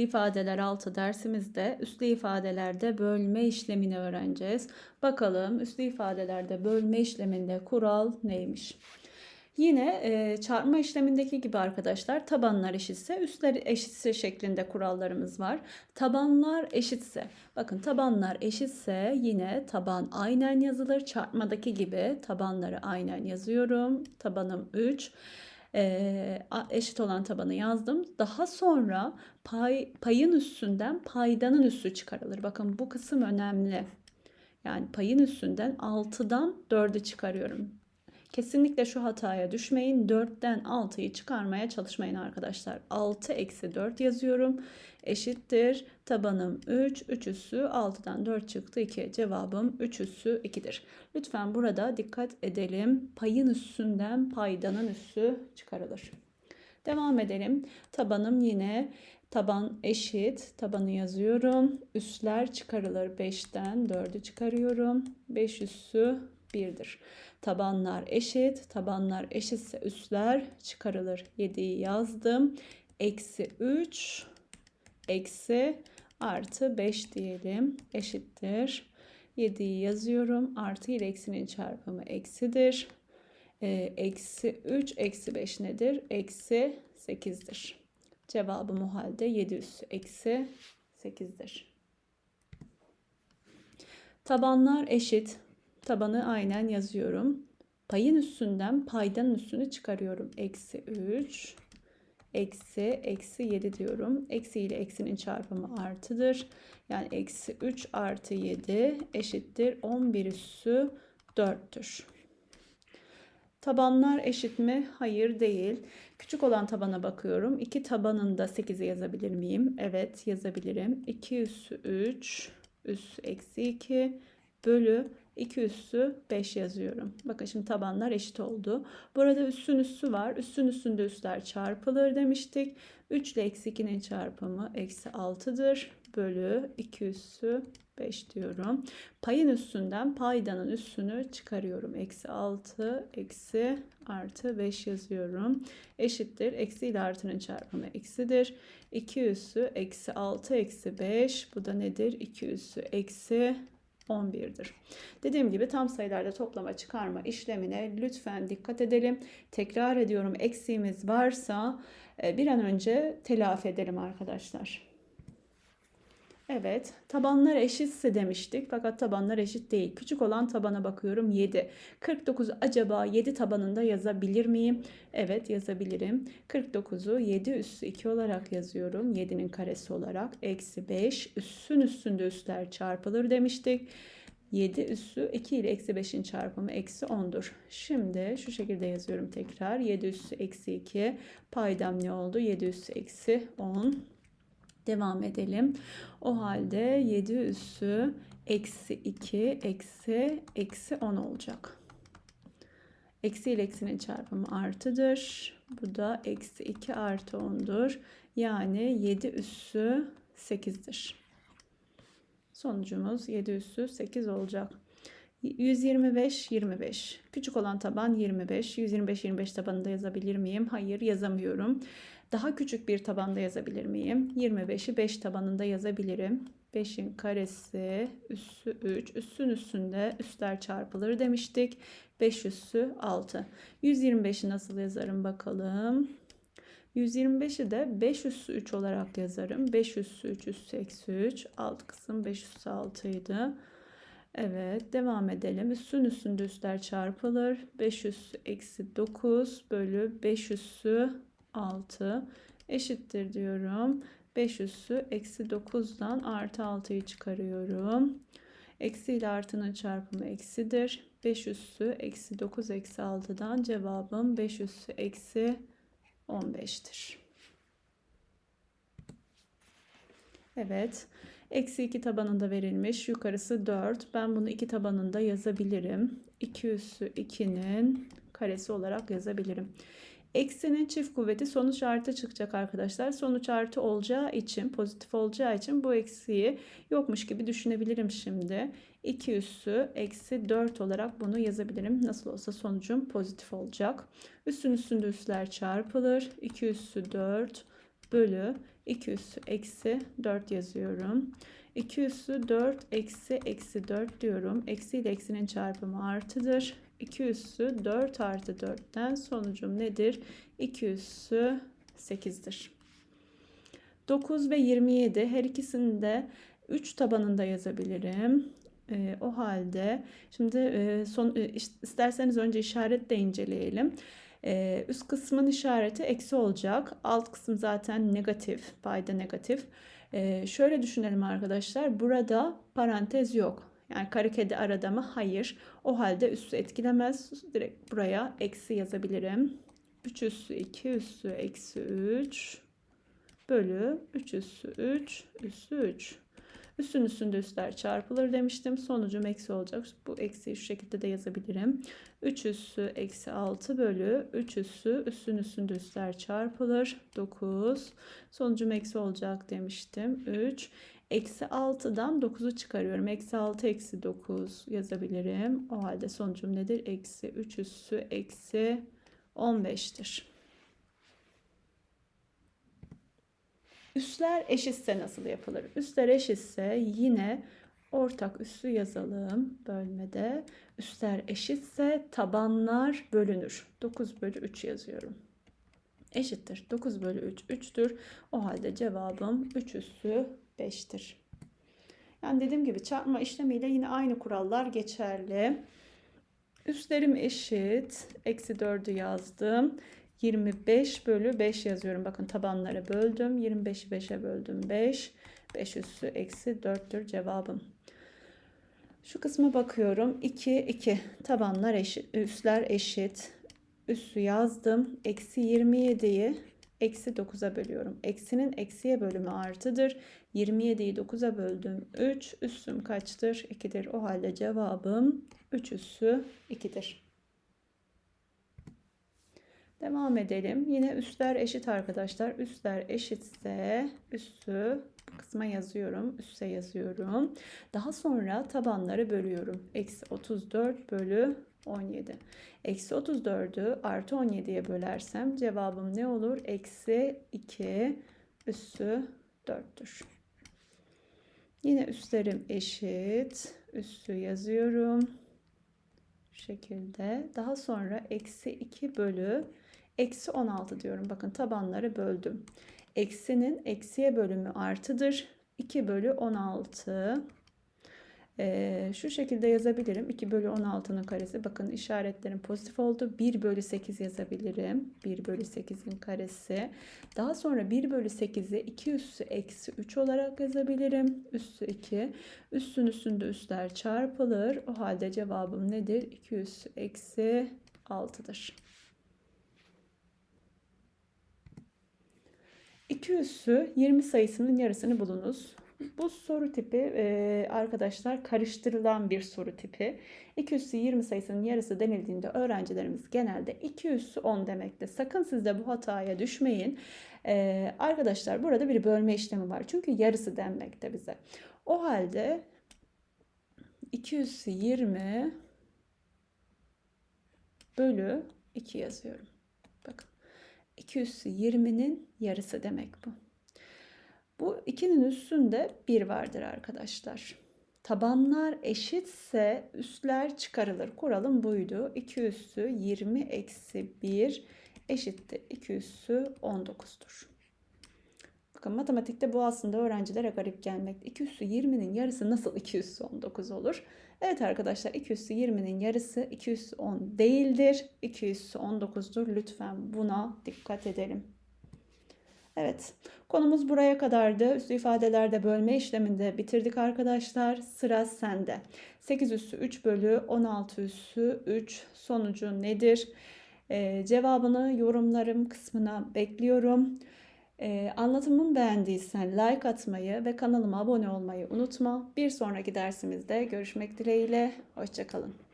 İfadeler 6 dersimizde üslü ifadelerde bölme işlemini öğreneceğiz. Bakalım üslü ifadelerde bölme işleminde kural neymiş? Yine e, çarpma işlemindeki gibi arkadaşlar tabanlar eşitse üstler eşitse şeklinde kurallarımız var. Tabanlar eşitse bakın tabanlar eşitse yine taban aynen yazılır. Çarpmadaki gibi tabanları aynen yazıyorum. Tabanım 3 eşit olan tabanı yazdım. Daha sonra pay, payın üstünden paydanın üssü çıkarılır. Bakın bu kısım önemli. Yani payın üstünden 6'dan 4'ü çıkarıyorum. Kesinlikle şu hataya düşmeyin. 4'ten 6'yı çıkarmaya çalışmayın arkadaşlar. 6 eksi 4 yazıyorum. Eşittir. Tabanım 3. 3 üssü 6'dan 4 çıktı 2. Cevabım 3 üssü 2'dir. Lütfen burada dikkat edelim. Payın üstünden paydanın üssü çıkarılır. Devam edelim. Tabanım yine taban eşit. Tabanı yazıyorum. Üsler çıkarılır. 5'ten 4'ü çıkarıyorum. 5 üssü 1'dir. Tabanlar eşit. Tabanlar eşitse üsler çıkarılır. 7'yi yazdım. Eksi 3 eksi artı 5 diyelim. Eşittir. 7'yi yazıyorum. Artı ile eksinin çarpımı eksidir. Ee, eksi 3 eksi 5 nedir? Eksi 8'dir. Cevabım o halde 7 üssü eksi 8'dir. Tabanlar eşit. Tabanı aynen yazıyorum. Payın üstünden paydanın üstünü çıkarıyorum. Eksi 3 eksi eksi 7 diyorum. Eksi ile eksinin çarpımı artıdır. Yani eksi 3 artı 7 eşittir 11 üssü 4'tür. Tabanlar eşit mi? Hayır değil. Küçük olan tabana bakıyorum. 2 tabanında 8'i yazabilir miyim? Evet yazabilirim. 2 üssü 3 üssü eksi 2 bölü 2 üssü 5 yazıyorum. Bakın şimdi tabanlar eşit oldu. Burada üssün üssü var. Üssün üstünde üsler çarpılır demiştik. 3 ile eksi 2'nin çarpımı eksi 6'dır. Bölü 2 üssü 5 diyorum. Payın üstünden paydanın üssünü çıkarıyorum. Eksi 6 eksi artı 5 yazıyorum. Eşittir. Eksi ile artının çarpımı eksidir. 2 üssü eksi 6 eksi 5. Bu da nedir? 2 üssü eksi 11'dir. Dediğim gibi tam sayılarda toplama çıkarma işlemine lütfen dikkat edelim. Tekrar ediyorum eksiğimiz varsa e, bir an önce telafi edelim arkadaşlar. Evet, tabanlar eşitse demiştik fakat tabanlar eşit değil. Küçük olan tabana bakıyorum 7. 49 acaba 7 tabanında yazabilir miyim? Evet yazabilirim. 49'u 7 üssü 2 olarak yazıyorum. 7'nin karesi olarak. Eksi 5 üssün üstünde üsler çarpılır demiştik. 7 üssü 2 ile eksi 5'in çarpımı eksi 10'dur. Şimdi şu şekilde yazıyorum tekrar. 7 üssü eksi 2 paydam ne oldu? 7 üssü eksi 10. Devam edelim. O halde 7 üssü eksi 2 eksi eksi 10 olacak. Eksi ile eksinin çarpımı artıdır. Bu da eksi 2 artı 10'dur. Yani 7 üssü 8'dir. Sonucumuz 7 üssü 8 olacak. 125 25. Küçük olan taban 25. 125 25 tabanında yazabilir miyim? Hayır yazamıyorum. Daha küçük bir tabanda yazabilir miyim? 25'i 5 tabanında yazabilirim. 5'in karesi üssü 3. Üssün üstünde üstler çarpılır demiştik. 5 üssü 6. 125'i nasıl yazarım bakalım. 125'i de 5 üssü 3 olarak yazarım. 5 üssü 3 üssü eksi 3. Alt kısım 5 üssü 6 idi. Evet devam edelim. Üssün üstünde üstler çarpılır. 5 üssü eksi 9 bölü 5 üssü 6 eşittir diyorum. 5 üssü eksi 9'dan artı 6'yı çıkarıyorum. Eksi ile artının çarpımı eksidir. 5 üssü eksi 9 eksi 6'dan cevabım 5 üssü eksi 15'tir. Evet. Eksi 2 tabanında verilmiş. Yukarısı 4. Ben bunu 2 tabanında yazabilirim. 2 üssü 2'nin karesi olarak yazabilirim. Eksinin çift kuvveti sonuç artı çıkacak arkadaşlar. Sonuç artı olacağı için, pozitif olacağı için bu eksiği yokmuş gibi düşünebilirim şimdi. 2 üssü eksi 4 olarak bunu yazabilirim. Nasıl olsa sonucum pozitif olacak. Üssün üstünde üsler çarpılır. 2 üssü 4 bölü 2 üssü eksi 4 yazıyorum. 2 üssü 4 eksi eksi 4 diyorum. Eksi ile eksinin çarpımı artıdır. 2 üssü 4 artı 4'ten sonucum nedir? 2 üssü 8'dir. 9 ve 27 her ikisini de 3 tabanında yazabilirim. E, o halde şimdi e, son e, isterseniz önce işaretle inceleyelim. E, üst kısmın işareti eksi olacak. Alt kısım zaten negatif, payda negatif. E, şöyle düşünelim arkadaşlar. Burada parantez yok. Yani kare kedi arada mı? Hayır. O halde üssü etkilemez. Direkt buraya eksi yazabilirim. 3 üssü 2 üssü eksi 3 bölü 3 üssü 3 üssü 3. Üstün üstünde üstler çarpılır demiştim. Sonucum eksi olacak. Bu eksiyi şu şekilde de yazabilirim. 3 üssü eksi 6 bölü 3 üssü üstün üstünde üstler çarpılır. 9. Sonucum eksi olacak demiştim. 3. Eksi 6'dan 9'u çıkarıyorum. Eksi 6 eksi 9 yazabilirim. O halde sonucum nedir? Eksi 3 üssü eksi 15'tir. Üsler eşitse nasıl yapılır? Üsler eşitse yine ortak üssü yazalım bölmede. Üsler eşitse tabanlar bölünür. 9 bölü 3 yazıyorum. Eşittir. 9 bölü 3 3'tür. O halde cevabım 3 üssü 5'tir. Yani dediğim gibi çarpma işlemiyle yine aynı kurallar geçerli. Üstlerim eşit. Eksi 4'ü yazdım. 25 bölü 5 yazıyorum. Bakın tabanları böldüm. 25'i 5'e böldüm 5. 5 üssü eksi 4'tür cevabım. Şu kısma bakıyorum. 2, 2. Tabanlar eşit, üstler eşit. Üssü yazdım. Eksi 27'yi eksi 9'a bölüyorum. Eksinin eksiye bölümü artıdır. 27'yi 9'a böldüm. 3. Üssüm kaçtır? 2'dir. O halde cevabım 3 üssü 2'dir. Devam edelim. Yine üstler eşit arkadaşlar. Üstler eşitse üssü bu kısma yazıyorum. Üsse yazıyorum. Daha sonra tabanları bölüyorum. Eksi 34 bölü 17. Eksi 34'ü artı 17'ye bölersem cevabım ne olur? Eksi 2 üssü 4'tür. Yine üstlerim eşit. Üssü yazıyorum. Şu şekilde. Daha sonra eksi 2 bölü Eksi 16 diyorum. Bakın tabanları böldüm. Eksinin eksiye bölümü artıdır. 2 bölü 16. Ee, şu şekilde yazabilirim. 2 bölü 16'nın karesi. Bakın işaretlerim pozitif oldu. 1 bölü 8 yazabilirim. 1 bölü 8'in karesi. Daha sonra 1 bölü 8'i 2 üssü eksi 3 olarak yazabilirim. Üssü 2. Üssün üstünde üstler çarpılır. O halde cevabım nedir? 2 üssü eksi 6'dır. 2 üssü 20 sayısının yarısını bulunuz. Bu soru tipi e, arkadaşlar karıştırılan bir soru tipi. 2 üssü 20 sayısının yarısı denildiğinde öğrencilerimiz genelde 2 üssü 10 demekte. Sakın siz de bu hataya düşmeyin. E, arkadaşlar burada bir bölme işlemi var. Çünkü yarısı denmekte bize. O halde 2 üssü 20 bölü 2 yazıyorum. 2 üssü 20'nin yarısı demek bu. Bu 2'nin üstünde 1 vardır arkadaşlar. Tabanlar eşitse üstler çıkarılır. Kuralım buydu. 2 üssü 20 eksi 1 eşittir. 2 üssü 19'dur. Bakın matematikte bu aslında öğrencilere garip gelmekte. 2 üssü 20'nin yarısı nasıl 2 üssü 19 olur? Evet arkadaşlar 2 üssü 20'nin yarısı 2 üssü 10 değildir. 2 üssü 19'dur. Lütfen buna dikkat edelim. Evet konumuz buraya kadardı. Üstü ifadelerde bölme işleminde bitirdik arkadaşlar. Sıra sende. 8 üssü 3 bölü 16 üssü 3 sonucu nedir? Ee, cevabını yorumlarım kısmına bekliyorum. Ee, anlatımımı beğendiysen like atmayı ve kanalıma abone olmayı unutma. Bir sonraki dersimizde görüşmek dileğiyle. Hoşçakalın.